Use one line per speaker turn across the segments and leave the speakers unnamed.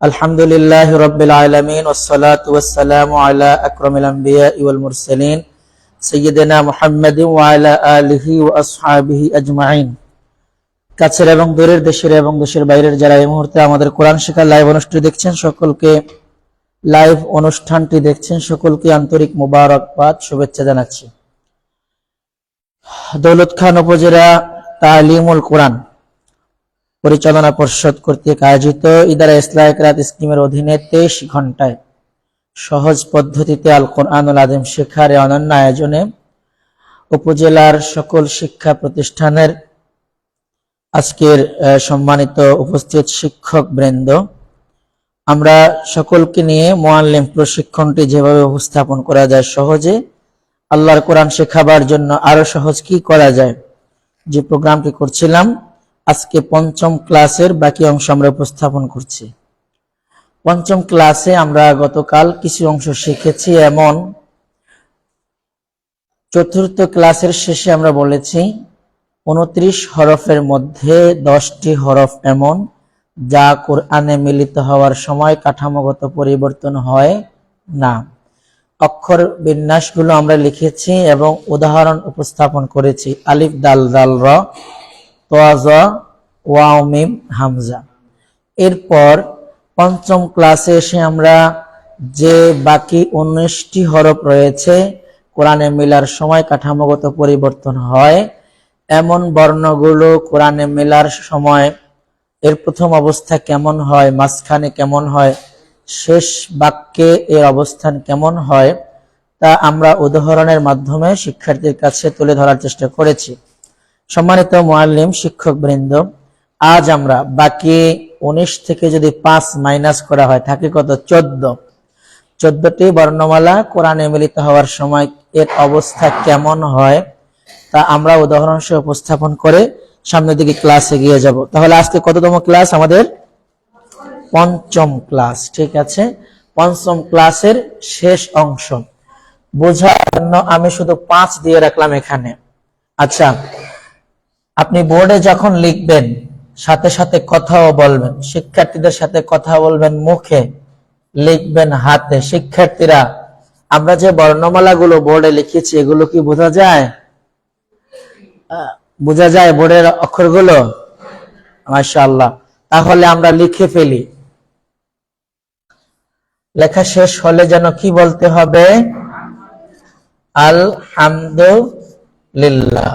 الحمد لله رب العالمين والصلاة والسلام على أكرم الأنبياء والمرسلين سيدنا محمد وعلى آله وأصحابه أجمعين কাছের এবং দূরের দেশের এবং দেশের বাইরের যারা এই মুহূর্তে আমাদের কোরআন শেখার লাইভ অনুষ্ঠান দেখছেন সকলকে লাইভ অনুষ্ঠানটি দেখছেন সকলকে আন্তরিক মোবারকবাদ শুভেচ্ছা জানাচ্ছি দৌলত খান উপজেলা তালিমুল কোরআন পরিচালনা পর্ষদ কর্তৃক আয়োজিত ইদারা ইসলামিক রাত স্কিমের অধীনে তেইশ ঘন্টায় সহজ পদ্ধতিতে আল কোরআনুল আদিম শেখার অনন্য আয়োজনে উপজেলার সকল শিক্ষা প্রতিষ্ঠানের আজকের সম্মানিত উপস্থিত শিক্ষক বৃন্দ আমরা সকলকে নিয়ে মোয়াল্লিম প্রশিক্ষণটি যেভাবে উপস্থাপন করা যায় সহজে, আল্লাহর কোরআন শেখাবার জন্য আরও সহজ কি করা যায়, যে প্রোগ্রামটি করছিলাম আজকে পঞ্চম ক্লাসের বাকি অংশ আমরা উপস্থাপন করছি। পঞ্চম ক্লাসে আমরা গতকাল কিছু অংশ শিখেছি, এমন চতুর্থ ক্লাসের শেষে আমরা বলেছি, উনত্রিশ হরফের মধ্যে দশটি হরফ এমন, যা কোরআনে মিলিত হওয়ার সময় কাঠামোগত পরিবর্তন হয় না। অক্ষর বিন্যাসগুলো আমরা লিখেছি এবং উদাহরণ উপস্থাপন করেছি, আলিফ, দাল দাল র। তোয়াজ ওয়াও মিম হামজা। এরপর পঞ্চম ক্লাসে এসে আমরা যে বাকি উনিশটি হরফ রয়েছে, কোরআনে মিলার সময় কাঠামোগত পরিবর্তন হয়। এমন বর্ণগুলো কোরআনে মিলার সময় এর প্রথম অবস্থা কেমন হয়, মাঝখানে কেমন হয়, শেষ বাক্যে এর অবস্থান কেমন হয়, তা আমরা উদাহরণের মাধ্যমে শিক্ষার্থীর কাছে তুলে ধরার চেষ্টা করেছি। সম্মানিত মোয়াল্লিম শিক্ষক বৃন্দ আজ আমরা বাকি উনিশ থেকে যদি পাঁচ মাইনাস করা হয়, থাকে কত? চোদ্দ। চোদ্দটি বর্ণমালা কোরআনে মিলিত হওয়ার সময় এর অবস্থা কেমন হয়, তা আমরা উদাহরণ সহ উপস্থাপন করে সামনের দিকে ক্লাস এগিয়ে যাব। তাহলে আজকে কততম ক্লাস আমাদের পঞ্চম ক্লাস ঠিক আছে? পঞ্চম ক্লাসের শেষ অংশ। বোঝার জন্য আমি শুধু পাঁচ দিয়ে রাখলাম এখানে। আচ্ছা আপনি বোর্ডে যখন লিখবেন, সাথে সাথে কথাও বলবেন, শিক্ষার্থীদের সাথে কথা বলবেন মুখে, লিখবেন হাতে। শিক্ষার্থীরা, আমরা যে বর্ণমালাগুলো বোর্ডে লিখেছি, এগুলো কি বোঝা যায়? বোঝা যায় বোর্ডের অক্ষরগুলো? মাশাআল্লাহ। তাহলে আমরা লিখে ফেলি। লেখা শেষ হলে যেন কি বলতে হবে? আল আলহামদুলিল্লাহ।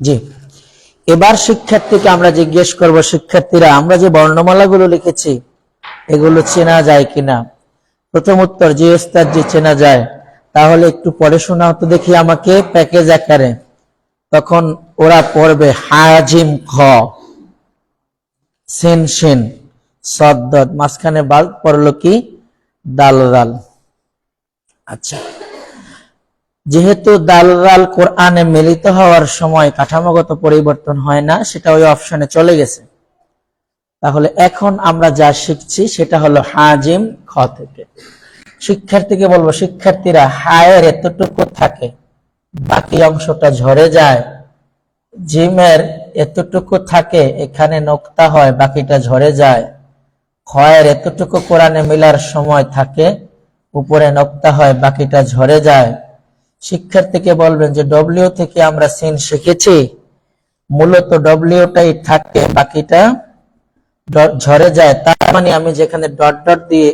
জি। এবার শিক্ষার্থীকে আমরা জিজ্ঞেস করব, শিক্ষার্থীরা, আমরা যে বর্ণমালাগুলো লিখেছি, এগুলো চেনা যায় কিনা? প্রথম উত্তর, যে ওস্তাদ যে চেনা যায়, তাহলে একটু পড়ে শোনাও তো দেখি আমাকে, প্যাকেজ আকারে। তখন ওরা পড়বে, হাজিম খ, সেন সেন সদ্দত মাঝখানে বাল পড়ল কি? দাল দাল আচ্ছা। যেহেতু দাল দাল কোরআনে মিলিত হওয়ার সময় কাঠামোগত পরিবর্তন হয় না, সেটা ওই অপশনে চলে গেছে। তাহলে এখন আমরা যা শিখছি, সেটা হলো হাজিম খ থেকে। শিক্ষার্থীকে বলব, শিক্ষার্থীরা হায়ের এতটুকু থাকে, বাকি অংশটা ঝরে যায়। জিমের এতটুকু থাকে, এখানে নোক্তা হয়, বাকিটা ঝরে যায়। খয়ের এতটুকু কোরআনে মিলার সময় থাকে, উপরে নোক্তা হয়, বাকিটা ঝরে যায়। শিক্ষার্থীকে বলবেন যে ডব্লিউ থেকে আমরা সিন শিখেছি। মূলত ডব্লিউটাই থাকে, বাকিটা ঝরে যায়। তার মানে আমি যেখানে ডট ডট দিয়ে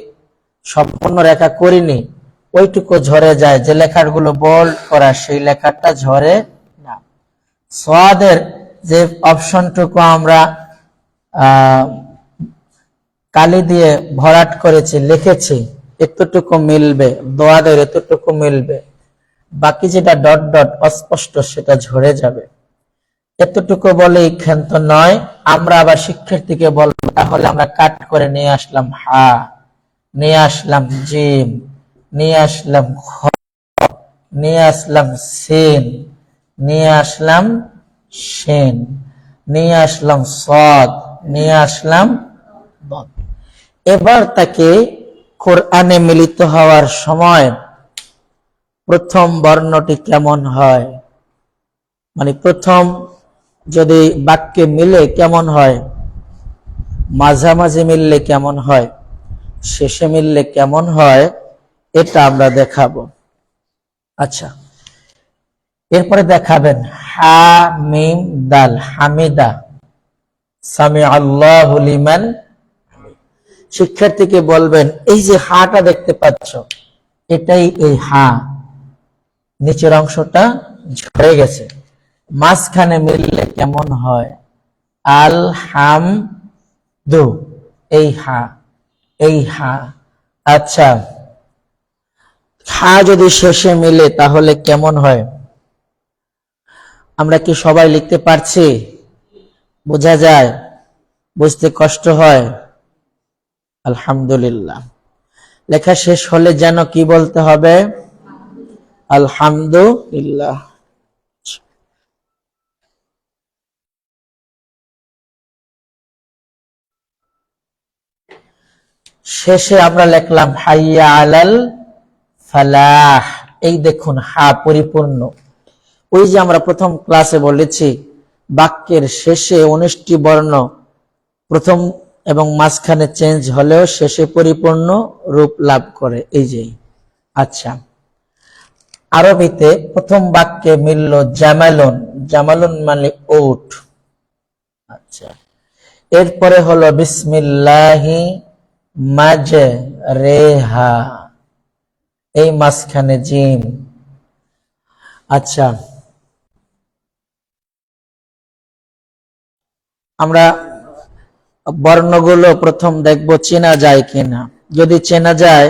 সম্পূর্ণ রেখা করিনি, ওইটুকু ঝরে যায়। যে লেখাগুলো বোল্ড করা, সেই লেখাটা ঝরে না। সোয়াদের যে অপশনটুকু আমরা কালি দিয়ে ভরাট করেছি, লিখেছি, এতটুকু মিলবে, দোয়াদের এতটুকু মিলবে। বাকি যেটা ডট ডট অস্পষ্ট সেটা ঝরে যাবে। এতটুকু বলেই ক্ষান্ত নয়। আমরা আবার শিক্ষার্থীকে বলব, তাহলে আমরা কাট করে নিয়ে আসলাম হা, নিয়ে আসলাম জিম, নিয়ে আসলাম খ, নিয়ে আসলাম সেন, নিয়ে আসলাম সেন, নিয়ে আসলাম সদ, নিয়ে আসলাম এবার তাকে কোরআনে মিলিত হওয়ার সময় প্রথম বর্ণটি কেমন হয়? মানে প্রথম যদি বাক্যে মিলে কেমন হয়? মাঝামাঝি মিললে কেমন হয়? শেষে মিললে কেমন হয়? এটা আমরা দেখাবো। আচ্ছা এরপরে দেখাবেন হা মিম দাল, হামিদা সামি আল্লাহ লিমান, শিক্ষার্থীকে বলবেন, এই যে হাটা দেখতে পাচ্ছ, এটাই এই হা। নিচের অংশটা ঝরে গেছে। মাঝখানে মিললে কেমন হয়? আল হাম দু, এই হা এই হা। আচ্ছা হা যদি শেষে মিলে তাহলে কেমন হয়? আমরা কি সবাই লিখতে পারছি? বোঝা যায়? বুঝতে কষ্ট হয়? আলহামদুলিল্লাহ। লেখা শেষ হলে যেন কি বলতে হবে? আলহামদুলিল্লাহ। শেষে আমরা লিখলাম, হাইয়া আলাল ফালাহ। এই দেখুন, হা পরিপূর্ণ। ওই যে আমরা প্রথম ক্লাসে বলেছি, বাক্যের শেষে উনিশটি বর্ণ, প্রথম এবং মাঝখানে চেঞ্জ হলেও শেষে পরিপূর্ণ রূপ লাভ করে। এই যে আচ্ছা। আরবিতে প্রথম বাক্যে মিলল জামালুন জামালুন মানে ওট আচ্ছা। এরপরে হলো বিসমিল্লাহি মাঝে রেহা এই মাঝখানে জিম। আচ্ছা। আমরা বর্ণগুলো প্রথম দেখব, চেনা যায় কিনা? যদি চেনা যায়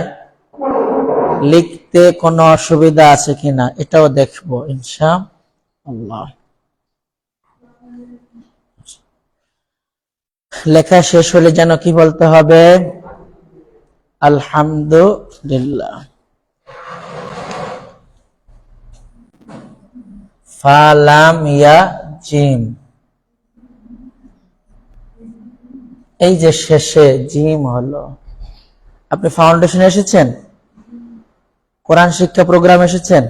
লিখতে কোনো অসুবিধা আছে কিনা, এটাও দেখব ইনশা আল্লাহ লেখা শেষ হলে যেন কি বলতে হবে? আলহামদুলিল্লাহ। ফালাম ইয়া জিম। এই যে শেষে জিম হলো। আপনি ফাউন্ডেশন এসেছেন? কোরআন শিক্ষা প্রোগ্রাম এসেছেন?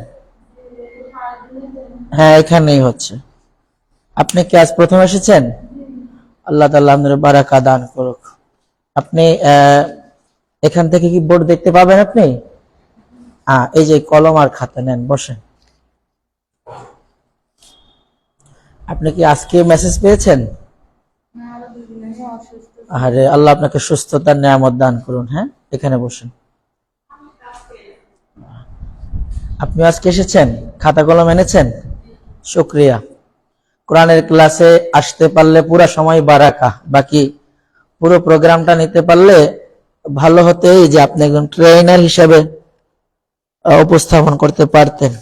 হ্যাঁ এখানেই হচ্ছে। আপনি কি আজ প্রথম এসেছেন? আল্লাহ আপনার বারাকা দান করুক। আপনি আহ, এখান থেকে কি বোর্ড দেখতে পাবেন আপনি? এই যে কলম আর খাতা নেন বসেন। আপনি কি আজকে মেসেজ পেয়েছেন? আরে আল্লাহ আপনাকে সুস্থতার নিয়ামত দান করুন হ্যাঁ? এখানে বসেন। আপনি আজকে এসেছেন, খাতা কলম এনেছেন? শুক্রিয়া। কোরআনের ক্লাসে আসতে পারলে পুরো সময় বারাকা বাকি পুরো প্রোগ্রামটা নিতে পারলে ভালো হতো এই যে আপনি একজন ট্রেনার হিসেবে উপস্থাপন করতে পারতেন।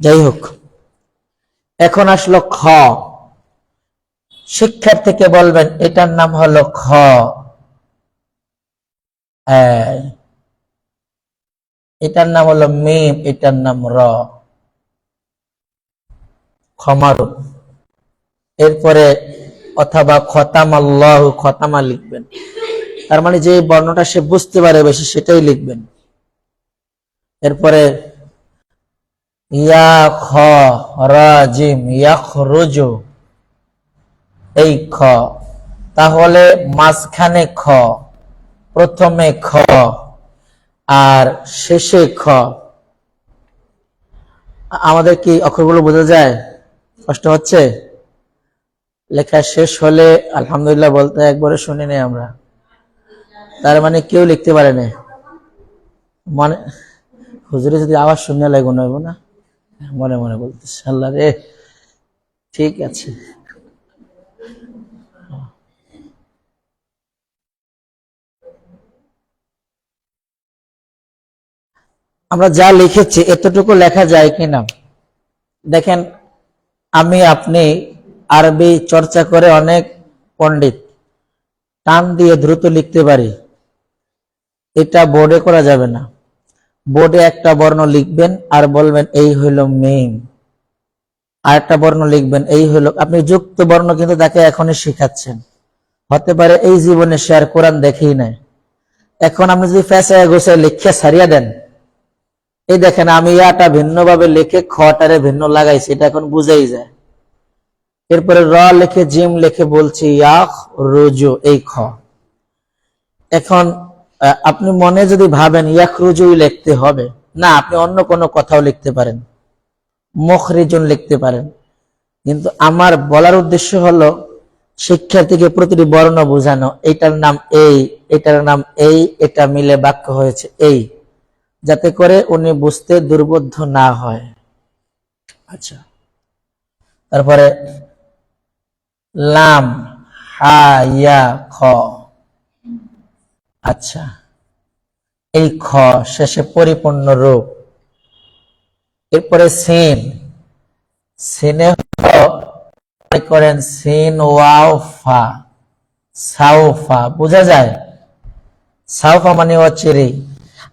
যাই হোক, এখন আসলো খ। শিক্ষার্থীকে বলবেন, এটার নাম হলো খ। এই। এটার নাম হলো মিম, এটার নাম র। ক্ষমারু। এরপরে অথবা খতাম আল্লাহ খতামা লিখবেন। তার মানে যে বর্ণটা সে বুঝতে পারে বেশি, সেটাই লিখবেন। এরপরে ইয়া খ, রাজিম ইয়া খরুজু এই খ। তাহলে মাঝখানে খ, প্রথমে খ। আর শেষে খ। আমাদের কি অক্ষরগুলো বোঝা যায়? কষ্ট হচ্ছে? লেখা শেষ হলে আলহামদুলিল্লাহ বলতে একবারে শুনি নাই আমরা। তার মানে কেউ লিখতে পারে না মানে হুজুরে যদি আওয়াজ শুনে লাগো নইব না? মনে মনে বলতেছে, আল্লাহ রে, ঠিক আছে। আমরা যা লিখেছি, এতটুকু লেখা যায় কিনা? দেখেন, আমি, আপনি, আরবি চর্চা করে অনেক পণ্ডিত। টান দিয়ে দ্রুত লিখতে পারি। এটা বোর্ডে করা যাবে না। বোর্ডে একটা বর্ণ লিখবেন আর বলবেন, এই হইল মেইন আর একটা বর্ণ লিখবেন, এই হইল আপনি যুক্ত বর্ণ কিন্তু তাকে এখনই শিখাচ্ছেন। হতে পারে এই জীবনে আর কোরআন দেখেই নাই। এখন আপনি যদি ফেসায় গোসায় লিখিয়া সারিয়া দেন এই দেখেন, আমি ইয়াটা ভিন্নভাবে লিখে খটারে ভিন্ন লাগাইছি, এটা এখন বুঝাই যায়। এরপরে র লিখে, জিম লিখে বলছি, ইয়াখ রুজু, এই খ। এখন আপনি মনে যদি ভাবেন ইয়াখ রুজুই লিখতে হবে, না, আপনি অন্য কোনো কথাও লিখতে পারেন। মুখরিজন লিখতে পারেন। কিন্তু আমার বলার উদ্দেশ্য হলো, শিক্ষার্থীকে প্রতিটি বর্ণ বোঝানো, এটার নাম এই, এটার নাম এই, এটা মিলে বাক্য হয়েছে এই। যাতে করে উনি বুঝতে দুর্বোধ্য না হয়। আচ্ছা। তারপরে লাম হা ইয়া খ। আচ্ছা। এই খ শেষে পরিপূর্ণ রূপ। এরপরে সিন। সিনে করেন সিন ওয়াও ফা। সাউফা বোঝা যায়? সাউফা মানে অচিরেই।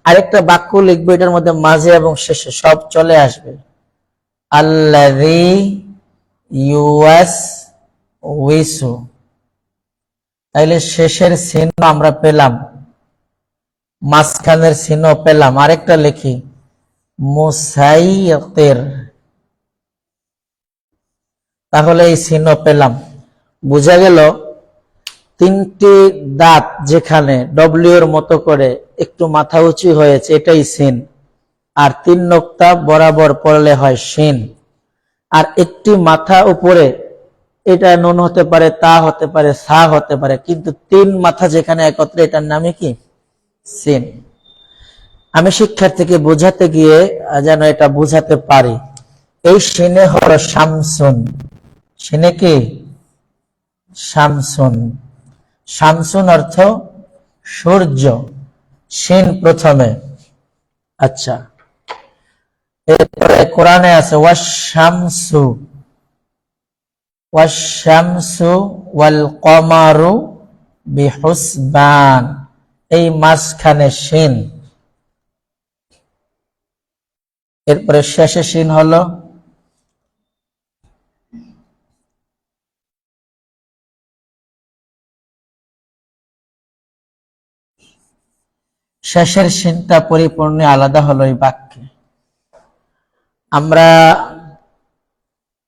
আরেকটা বাক্য লিখব, এটার মধ্যে মাঝে এবং শেষে সব চলে আসবে। তাইলে শেষের চিহ্ন আমরা পেলাম, মাঝখানের চিহ্ন পেলাম। আরেকটা লিখি মুসাইতের তাহলে এই চিহ্ন পেলাম। বোঝা গেল? তিনটি দাঁত যেখানে ডব্লিউ এর মতো করে একটু মাথা উঁচু হয়েছে, এটাই সিন। আর তিন নোক্তা বরাবর পড়লে হয় সিন। আর একটি মাথা উপরে, এটা নুন হতে পারে, তা হতে পারে, সা হতে পারে, কিন্তু তিন মাথা যেখানে একত্রে, এটার নামে কি? সিন। আমি শিক্ষার্থীকে বোঝাতে গিয়ে যেন এটা বোঝাতে পারি। এই সিনে হলো শামসুন। সিনে কি? শামসুন। শামসুন অর্থ সূর্য, সিন প্রথমে। আচ্ছা। এরপরে কোরআনে আছে ওয়াশামসু ওয়াশামসু ওয়াল কমারু বিহুসবান। এই মাঝখানে সিন। এরপরে শেষে সিন হলো শেষের সিনটা পরিপূর্ণ আলাদা হলো এই বাক্যে। আমরা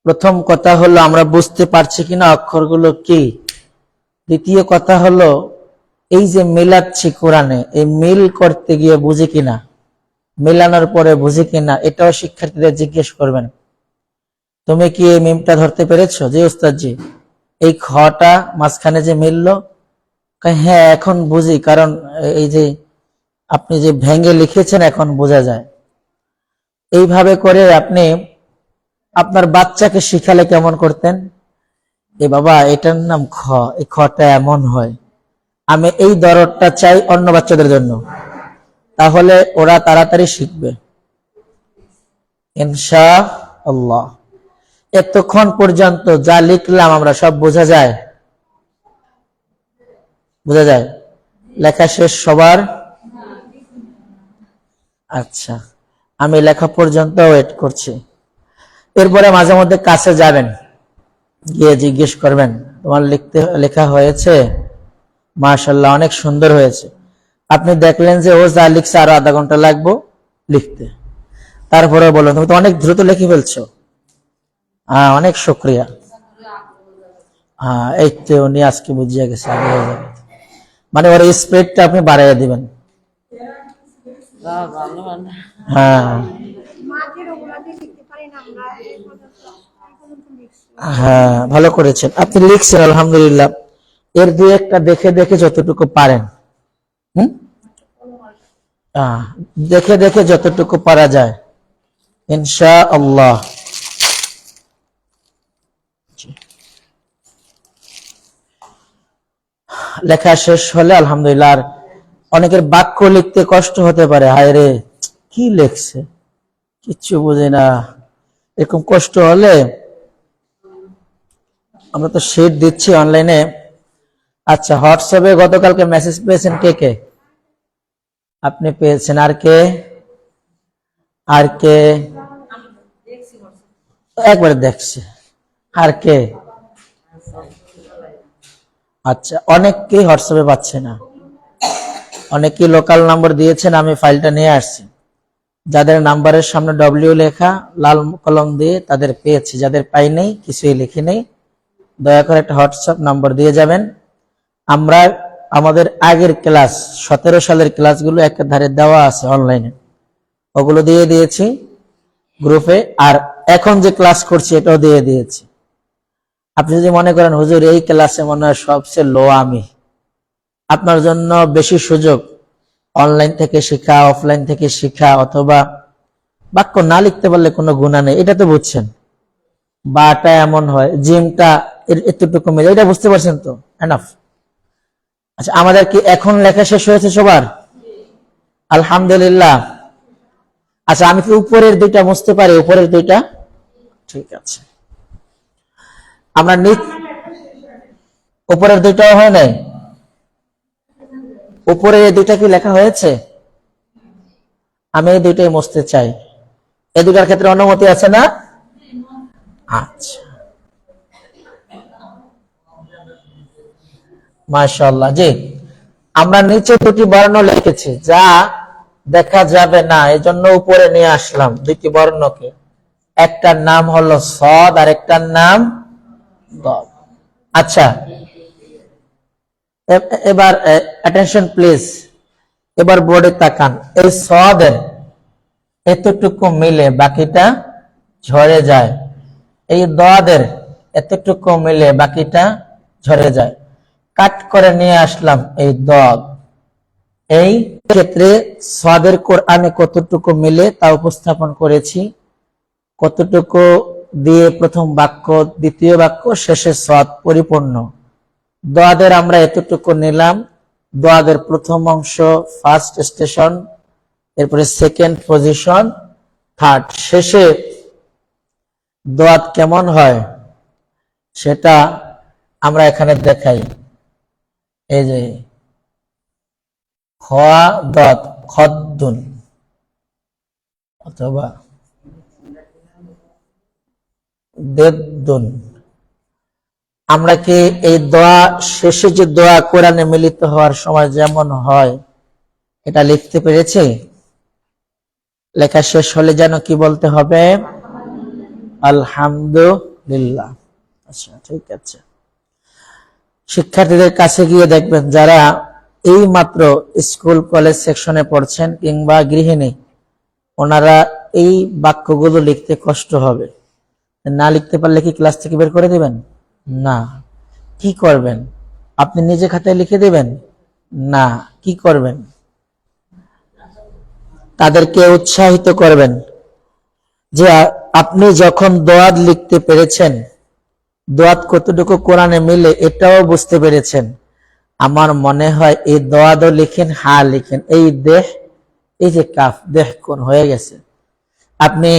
প্রথম কথা হলো, আমরা বুঝতে পারছি কিনা অক্ষরগুলো কি? দ্বিতীয় কথা হলো, এই যে মিলাচ্ছি কোরআনে, এই মিল করতে গিয়ে বুঝি কিনা? মিলানোর পরে বুঝি কিনা? এটাও শিক্ষার্থীদের জিজ্ঞেস করবেন। তুমি কি এই মিমটা ধরতে পেরেছ? যে উস্তাদজি। এই খটা মাঝখানে যে মিললো হ্যাঁ এখন বুঝি, কারণ এই যে আপনি যে ভেঙে লিখেছেন এখন বোঝা যায়। এইভাবে করে আপনি আপনার বাচ্চাকে শিখালে কেমন করতেন? এ বাবা, এটার নাম খ। এই খটা এমন হয়, আমি এই দরদটা চাই অন্য বাচ্চাদের জন্য। তাহলে ওরা তাড়াতাড়ি শিখবে। ইনশা আল্লাহ এতক্ষণ পর্যন্ত যা লিখলাম আমরা সব বোঝা যায়? বোঝা যায়? লেখা শেষ সবার আচ্ছা আমি লেখা পর্যন্ত ওয়েট করছি। এরপরে মাঝে মধ্যে কাছে যাবেন, গিয়ে জিজ্ঞেস করবেন, তোমার লিখতে, লেখা হয়েছে? মার্শাল্লাহ অনেক সুন্দর হয়েছে। আপনি দেখলেন যে ও যা লিখছে আরও আধা ঘণ্টা লাগবো লিখতে। তারপরে বলুন, তুমি তো অনেক দ্রুত লিখে ফেলছো। হ্যাঁ অনেক শুক্রিয়া। হ্যাঁ এই তো উনি আজকে বুঝিয়ে গেছে মানে ওর স্প্রেডটা আপনি বাড়াইয়া দিবেন হ্যাঁ
মাঝের ওগুলাতে লিখতে পারি না আমরা এই পর্যন্ত এই পর্যন্ত লিখছি
হ্যাঁ। ভালো করেছেন। আপনি লিখছেন, আলহামদুলিল্লাহ। এর দুই একটা দেখে দেখে যতটুকু পারেন। দেখে দেখে যতটুকু পারা যায়। ইনশা আল্লাহ লেখা শেষ হলে, আলহামদুলিল্লাহ অনেকের বাক্য লিখতে কষ্ট হতে পারে। হায় রে, কি লেখছে? কিচ্ছু বুঝি না। এরকম কষ্ট হলে আমরা তো শিট দিচ্ছি অনলাইনে আচ্ছা হোয়াটসঅ্যাপে গতকালকে মেসেজ পেয়েছেন কে কে? আপনি পেয়েছেন আর কে? আর কে? একবার দেখছে। আর কে? আচ্ছা অনেককেই হোয়াটসঅ্যাপে পাচ্ছে না। অনেকেই লোকাল নাম্বার দিয়েছেন, আমি ফাইলটা নিয়ে আসছি। যাদের নাম্বারের সামনে ডব্লিউ লেখা, লাল কলম দিয়ে তাদের পেয়েছি। যাদের পাই নেই, কিছুই লিখি নেই। দয়া করে একটা হোয়াটসঅ্যাপ নাম্বার দিয়ে যাবেন। আমরা আমাদের আগের ক্লাস সতেরো সালের ক্লাসগুলো একটা ধারে দেওয়া আছে অনলাইনে ওগুলো দিয়ে দিয়েছি গ্রুপে আর এখন যে ক্লাস করছি, এটাও দিয়ে দিয়েছি। আপনি যদি মনে করেন, হুজুর, এই ক্লাসে মনে হয় সবচেয়ে লো আমি। আপনার জন্য বেশি সুযোগ অনলাইন থেকে শেখা অফলাইন থেকে শেখা অথবা বাক্য না লিখতে পারলে কোনো গুণা নেই, এটা তো বুঝছেন। বাটা এমন হয়, জিমটা এতটুকু মিলে, এটা বুঝতে পারছেন তো? এনাফ আচ্ছা আমাদের কি এখন লেখা শেষ হয়েছে সবার? আলহামদুলিল্লাহ। আচ্ছা আমি কি উপরের দুইটা বুঝতে পারি? উপরের দুইটা? ঠিক আছে। আমরা নিচ উপরের দুইটাও হয় নাই? উপরে দুইটা কি লেখা হয়েছে? আমি এই দুইটাই মুছতে চাই। এই দুটার ক্ষেত্রে অনুমতি আছে না? আচ্ছা। মাশাআল্লাহ, জি। আমরা নিচে দুটি বর্ণ লিখেছি, যা দেখা যাবে না। এজন্য উপরে নিয়ে আসলাম দুটি বর্ণকে। একটার নাম হলো সদ আর একটার নাম আচ্ছা এ- এবার অ্যাটেনশন প্লিজ এবার বোর্ডে তাকান। এই সদের এতটুকু মিলে বাকিটা ঝরে যায়। এই দদের এতটুকু মিলে বাকিটা ঝরে যায়। কাট করে নিয়ে আসলাম এই দদ এই ক্ষেত্রে সদের কোরআনে কতটুকু মিলে তা উপস্থাপন করেছি। কতটুকু দিয়ে প্রথম বাক্য, দ্বিতীয় বাক্য, শেষে সদ পরিপূর্ণ। দোয়াদের আমরা এতটুকু নিলাম। দোয়াদের প্রথম অংশ ফার্স্ট স্টেশন এরপরে সেকেন্ড পজিশন থার্ড শেষে দোয়াত কেমন হয় সেটা আমরা এখানে দেখাই। এই যে, খোয়া দত খদ্দুন, অথবা দেবদুন। আমরা কি এই দোয়া শেষে যে দোয়া কোরআনে মিলিত হওয়ার সময় যেমন হয়, এটা লিখতে পেরেছি? লেখা শেষ হলে যেন কি বলতে হবে? আলহামদুলিল্লাহ। আচ্ছা ঠিক আছে। শিক্ষার্থীদের কাছে গিয়ে দেখবেন, যারা এই মাত্র স্কুল, কলেজ সেকশনে পড়ছেন কিংবা গৃহিণী, ওনারা এই বাক্যগুলো লিখতে কষ্ট হবে। না লিখতে পারলে কি ক্লাস থেকে বের করে দিবেন? না। কি করবেন? আপনি নিজে খাতায় লিখে দেবেন? না। কি করবেন? তাদেরকে উৎসাহিত করবেন যে আপনি যখন দোয়াত লিখতে পেরেছেন, দোয়াত কতটুকু কোরআনে মিলে এটাও বুঝতে পেরেছেন। আমার মনে হয় এই দোয়াদও লিখেন, হা লিখেন। এই দেহ, এই যে কাফ, দেহ কোন হয়ে গেছে। আপনি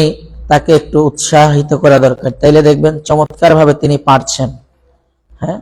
তাকে একটু উৎসাহিত করা দরকার। তাইলে দেখবেন চমৎকারভাবে তিনি পারছেন। হ্যাঁ?